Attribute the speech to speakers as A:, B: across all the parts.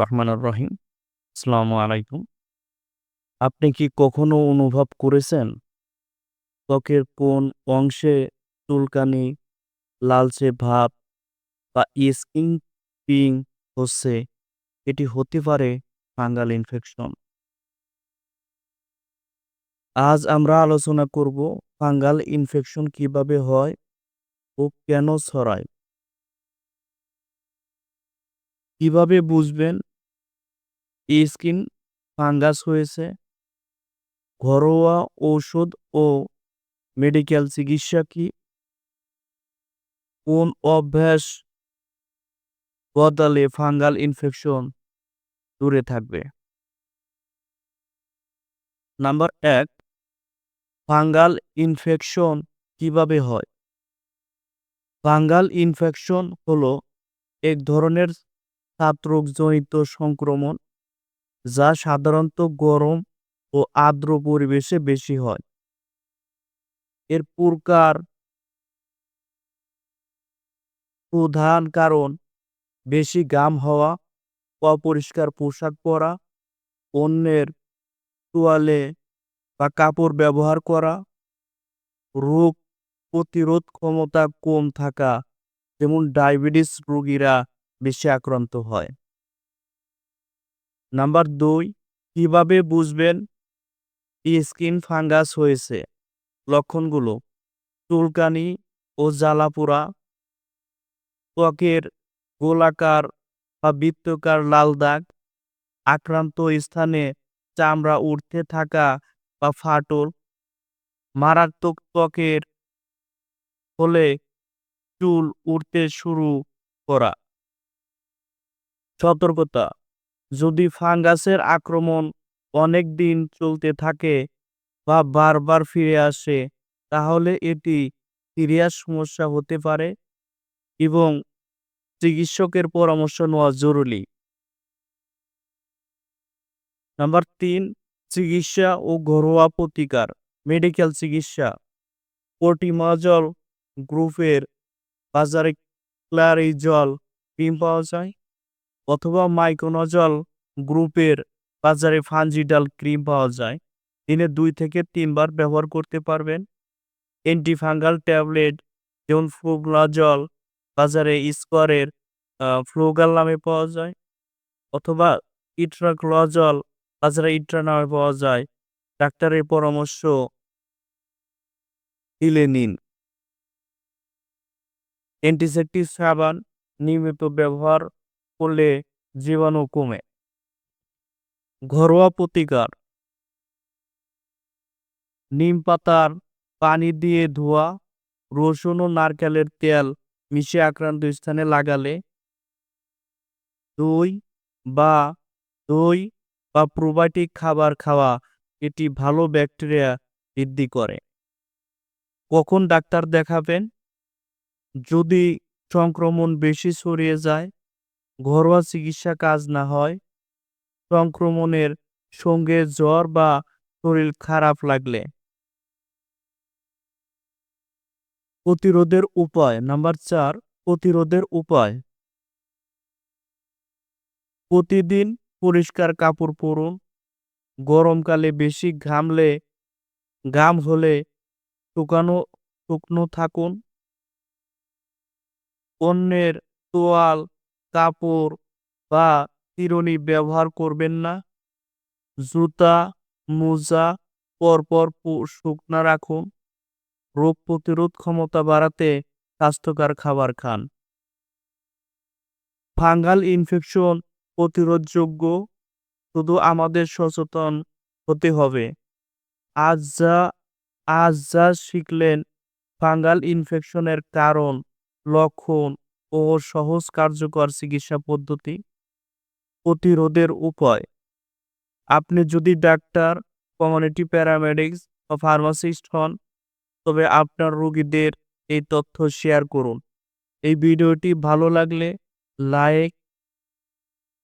A: রহমানুর রহিম। আসসালামু আলাইকুম। আপনি কি কখনো অনুভব করেছেন ত্বকের কোন অংশে চুলকানি, লালচে ভাব বা স্কিন পিং হচ্ছে? এটি হতে পারে ফাঙ্গাল ইনফেকশন। আজ আমরা আলোচনা করব ফাঙ্গাল ইনফেকশন কীভাবে হয় ও কেন ছড়ায়। কীভাবে বুঝবেন স্কিন ফাঙ্গাস হয়েছে? ঘরোয়া ঔষধ ও মেডিকেল চিকিৎসা কি? কোন অভ্যাস বদলে ফাঙ্গাল ইনফেকশন দূরে থাকবে? নাম্বার এক, ফাঙ্গাল ইনফেকশন কীভাবে হয়? ফাঙ্গাল ইনফেকশন হলো এক ধরনের ছাত্রজনিত সংক্রমণ, যা সাধারণত গরম ও আর্দ্র পরিবেশে বেশি হয়। এর প্রকার প্রধান কারণ, বেশি গাম হওয়া, অপরিষ্কার পোশাক পরা অন্যের তোয়ালে বা কাপড় ব্যবহার করা, রোগ প্রতিরোধ ক্ষমতা কম থাকা, যেমন ডায়াবেটিস রোগীরা বেশি আক্রান্ত হয়। নাম্বার দুই, কীভাবে বুঝবেন স্কিন ফাঙ্গাস হয়েছে? লক্ষণগুলো, চুলকানি ও জ্বালাপোড়া, ত্বকের গোলাকার বা বৃত্তকার লাল দাগ, আক্রান্ত স্থানে চামড়া উঠতে থাকা বা ফাটল, মারাত্মক ত্বকের হলে চুল উঠতে শুরু করা। সতর্কতা। যদি ফাঙ্গাসের আক্রমণ অনেক দিন চলতে থাকে বা বারবার ফিরে আসে, তাহলে এটি সিরিয়াস সমস্যা হতে পারে এবং চিকিৎসকের পরামর্শ নেওয়া জরুরি। নাম্বার তিন, চিকিৎসা ও ঘরোয়া প্রতিকার, মেডিকেল চিকিৎসা। পোর্টিমাজল গ্রুপের বাজারে ক্লারিজল ক্রিম পাওয়া যায়। অথবা মাইকোনজল গ্রুপের বাজারে ফানজিডাল ক্রিম পাওয়া যায়। দিনে দুই থেকে তিনবার ব্যবহার করতে পারবেন। অ্যান্টিফাঙ্গাল ট্যাবলেট যেমন ফ্লুগ্লাজল বাজারে স্কোয়ারের ফ্লোগাল নামে পাওয়া যায়। অথবা ইট্রাক্লোজল বাজারে ইট্রা নামে পাওয়া যায়। ডাক্তারের পরামর্শ, দিলে নিন। অ্যান্টিসেপটিক সাবান নিয়মিত ব্যবহার করলে জীবাণু কমে। ঘরোয়া প্রতিকার। নিম পাতার পানি দিয়ে ধোয়া, রসুন ও নারকেলের তেল মিশে আক্রান্ত স্থানে লাগালে দই বা দই বা প্রোবায়োটিক খাবার খাওয়া এটি ভালো ব্যাকটেরিয়া বৃদ্ধি করে। কখন ডাক্তার দেখাবেন? যদি সংক্রমণ বেশি ছড়িয়ে যায় ঘরোয়া চিকিৎসা কাজ না হয়, সংক্রমণের সঙ্গে জ্বর বা শরীর খারাপ লাগলে। প্রতিরোধের উপায়, নাম্বার চার, প্রতিরোধের উপায়। প্রতিদিন পরিষ্কার কাপড় পরুন, গরমকালে বেশি ঘামলে, ঘাম হলে শুকানো, শুকনো থাকুন। অন্যের তোয়াল কাপড় বা চিরুনি ব্যবহার করবেন না। জুতা, মোজা, পরপর শুকনা রাখুন। রোগ প্রতিরোধ ক্ষমতা বাড়াতে স্বাস্থ্যকর খাবার খান। ফাঙ্গাল ইনফেকশন প্রতিরোধযোগ্য, শুধু আমাদের সচেতন হতে হবে। আজ যা আজ যা শিখলেন, ফাঙ্গাল ইনফেকশনের কারণ, লক্ষণ ও সহজ কার্যকর চিকিৎসা পদ্ধতি? প্রতিরোধের উপায়? আপনি যদি ডাক্তার, কমিউনিটি প্যারামেডিক্স বা ফার্মাসিস্ট হন, তবে আপনার রোগীদের এই তথ্য শেয়ার করুন। এই ভিডিওটি ভালো লাগলে লাইক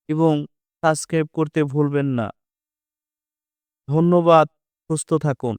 A: এবং সাবস্ক্রাইব করতে ভুলবেন না। ধন্যবাদ, সুস্থ থাকুন।